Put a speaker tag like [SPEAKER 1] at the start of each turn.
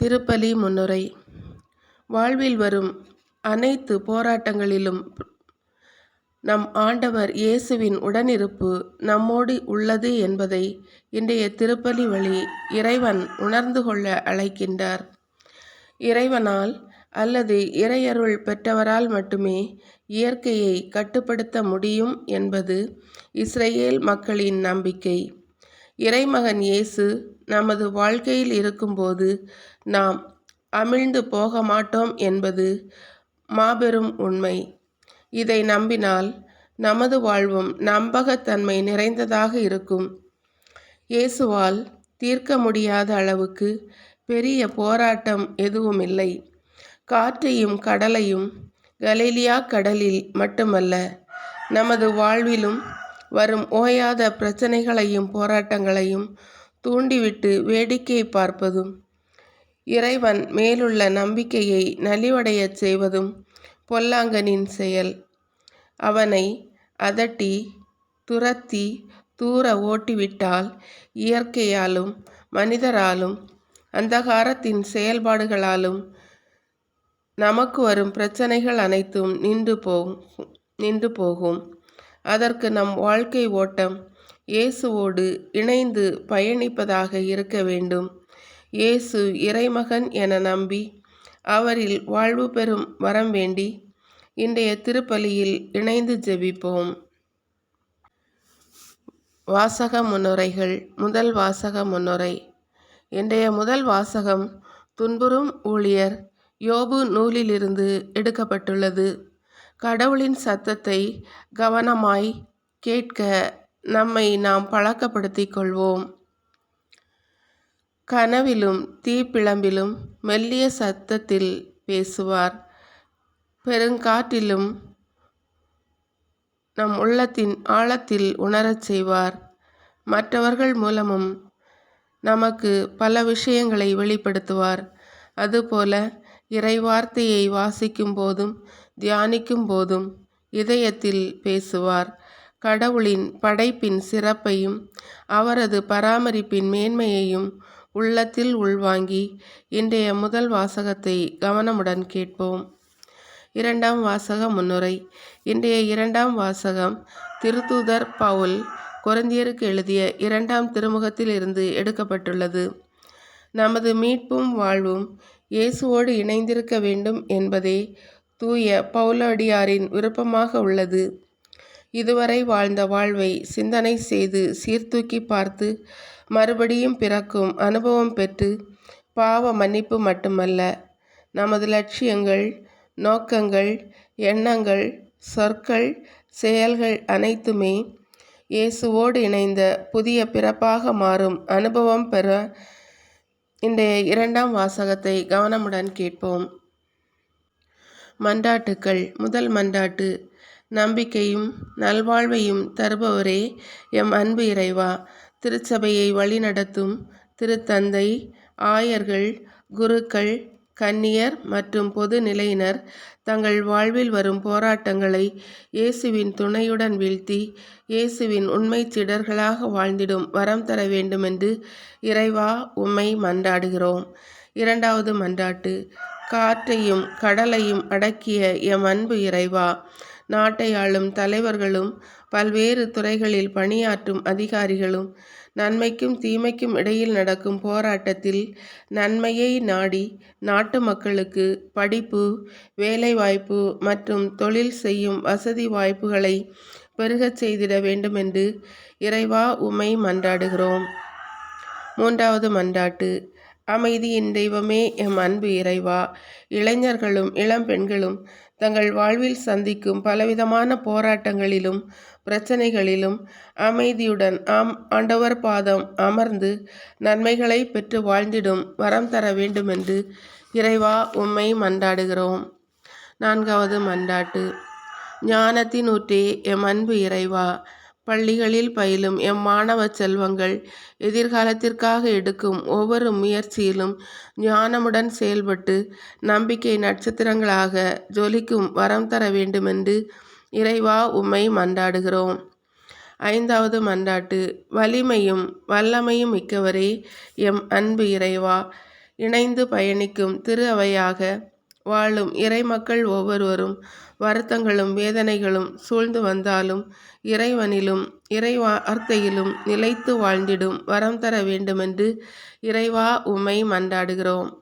[SPEAKER 1] திருப்பலி முன்னுரை. வாழ்வில் வரும் அனைத்து போராட்டங்களிலும் நம் ஆண்டவர் இயேசுவின் உடனிருப்பு நம்மோடு உள்ளது என்பதை இன்றைய திருப்பலி வழி இறைவன் உணர்ந்து கொள்ள அழைக்கின்றார். இறைவனால் அல்லது இறையருள் பெற்றவரால் மட்டுமே இயற்கையை கட்டுப்படுத்த முடியும் என்பது இஸ்ரேல் மக்களின் நம்பிக்கை. இறைமகன் இயேசு நமது வாழ்க்கையில் இருக்கும்போது நாம் அமிழ்ந்து போக மாட்டோம் என்பது மாபெரும் உண்மை. இதை நம்பினால் நமது வாழ்வும் நம்பகத்தன்மை நிறைந்ததாக இருக்கும். இயேசுவால் தீர்க்க முடியாத அளவுக்கு பெரிய போராட்டம் எதுவும் இல்லை காற்றையும் கடலையும் கலீலியா கடலில் மட்டுமல்ல நமது வாழ்விலும் வரும் ஓயாத பிரச்சனைகளையும் போராட்டங்களையும் தூண்டிவிட்டு வேடிக்கை பார்ப்பதும் இறைவன் மேலுள்ள நம்பிக்கையை நலிவடையச் செய்வதும் பொல்லாங்கனின் செயல். அவனை அதட்டி துரத்தி தூர ஓட்டிவிட்டால் இயற்கையாலும் மனிதராலும் அந்தகாரத்தின் செயல்பாடுகளாலும் நமக்கு வரும் பிரச்சனைகள் அனைத்தும் நின்று போகும் நின்று போகும். அதற்கு நம் வாழ்க்கை ஓட்டம் இயேசுவோடு இணைந்து பயணிப்பதாக இருக்க வேண்டும். இயேசு இறைமகன் என நம்பி அவரில் வாழ்வு பெறும் வரம் வேண்டி இன்றைய திருப்பலியில் இணைந்து ஜெபிப்போம். வாசக முன்னுரைகள் முதல் வாசக முன்னுரை. இன்றைய முதல் வாசகம் துன்புறும் ஊழியர் யோபு நூலிலிருந்து எடுக்கப்பட்டுள்ளது. கடவுளின் சத்தத்தை கவனமாய் கேட்க நம்மை நாம் பழக்கப்படுத்திக் கொள்வோம் கனவிலும் தீப்பிழம்பிலும் மெல்லிய சத்தத்தில் பேசுவார். பெருங்காற்றிலும் நம் உள்ளத்தின் ஆழத்தில் உணரச் செய்வார். மற்றவர்கள் மூலமும் நமக்கு பல விஷயங்களை வெளிப்படுத்துவார். அதுபோல இறைவார்த்தையை வாசிக்கும் போதும் தியானிக்கும் போதும் இதயத்தில் பேசுவார். கடவுளின் படைப்பின் சிறப்பையும் அவரது பராமரிப்பின் மேன்மையையும் உள்ளத்தில் உள்வாங்கி இன்றைய முதல் வாசகத்தை கவனமுடன் கேட்போம். இரண்டாம் வாசக முன்னுரை. இன்றைய இரண்டாம் வாசகம் திருத்தூதர் பவுல் குரந்தியருக்கு எழுதிய இரண்டாம் திருமுகத்தில் இருந்து எடுக்கப்பட்டுள்ளது. நமது மீட்பும் வாழ்வும் இயேசுவோடு இணைந்திருக்க வேண்டும் என்பதே தூய பவுலடியாரின் விருப்பமாக உள்ளது. இதுவரை வாழ்ந்த வாழ்வை சிந்தனை செய்து சீர்தூக்கி பார்த்து மறுபடியும் பிறக்கும் அனுபவம் பெற்று பாவ மன்னிப்பு மட்டுமல்ல நமது லட்சியங்கள் நோக்கங்கள் எண்ணங்கள் சொற்கள் செயல்கள் அனைத்துமே இயேசுவோடு இணைந்த புதிய பிறப்பாக மாறும் அனுபவம் பெற இன்றைய இரண்டாம் வாசகத்தை கவனமுடன் கேட்போம். மண்டாட்டுக்கள் முதல் மண்டாட்டு நம்பிக்கையும் நல்வாழ்வையும் தருபவரே எம் அன்பு இறைவா. திருச்சபையை வழிநடத்தும் திருத்தந்தை ஆயர்கள் குருக்கள் கன்னியர் மற்றும் பொது நிலையினர் தங்கள் வாழ்வில் வரும் போராட்டங்களை இயேசுவின் துணையுடன் வீழ்த்தி இயேசுவின் உண்மை சிடர்களாக வாழ்ந்திடும் வரம் தர வேண்டுமென்று இறைவா உம்மை மன்றாடுகிறோம். இரண்டாவது மன்றாட்டு காற்றையும் கடலையும் அடக்கிய எம் அன்பு இறைவா. நாட்டை ஆளும் தலைவர்களும் பல்வேறு துறைகளில் பணியாற்றும் அதிகாரிகளும் நன்மைக்கும் தீமைக்கும் இடையில் நடக்கும் போராட்டத்தில் நன்மையை நாடி நாட்டு மக்களுக்கு படிப்பு வேலைவாய்ப்பு மற்றும் தொழில் செய்யும் வசதி வாய்ப்புகளை பெருகச் செய்திட வேண்டுமென்று இறைவா உமை மன்றாடுகிறோம். மூன்றாவது மன்றாட்டு அமைதியின் தெய்வமே எம் அன்பு இறைவா. இளைஞர்களும் இளம் பெண்களும் தங்கள் வாழ்வில் சந்திக்கும் பலவிதமான போராட்டங்களிலும் பிரச்சனைகளிலும் அமைதியுடன் ஆம் ஆண்டவர் பாதம் அமர்ந்து நன்மைகளை பெற்று வாழ்ந்திடும் வரம் தர வேண்டுமென்று இறைவா உம்மை மன்றாடுகிறோம். நான்காவது மன்றாட்டு. ஞானத்தின் ஊற்றே எம் அன்பு இறைவா. பள்ளிகளில் பயிலும் எம் மாணவ செல்வங்கள் எதிர்காலத்திற்காக எடுக்கும் ஒவ்வொரு முயற்சியிலும் ஞானமுடன் செயல்பட்டு நம்பிக்கை நட்சத்திரங்களாக ஜொலிக்கும் வரம் தர வேண்டுமென்று இறைவா உம்மை மன்றாடுகிறோம். ஐந்தாவது மன்றாட்டு வலிமையும் வல்லமையும் மிக்கவரே எம் அன்பு இறைவா. இணைந்து பயணிக்கும் திரு அவையாக வாழும் இறைமக்கள் ஒவ்வொருவரும் வருத்தங்களும் வேதனைகளும் சூழ்ந்து வந்தாலும் இறைவனிலும் இறை வார்த்தையிலும் நிலைத்து வாழ்ந்திடும் வரம் தர வேண்டுமென்று இறைவா உம்மை மன்றாடுகிறோம்.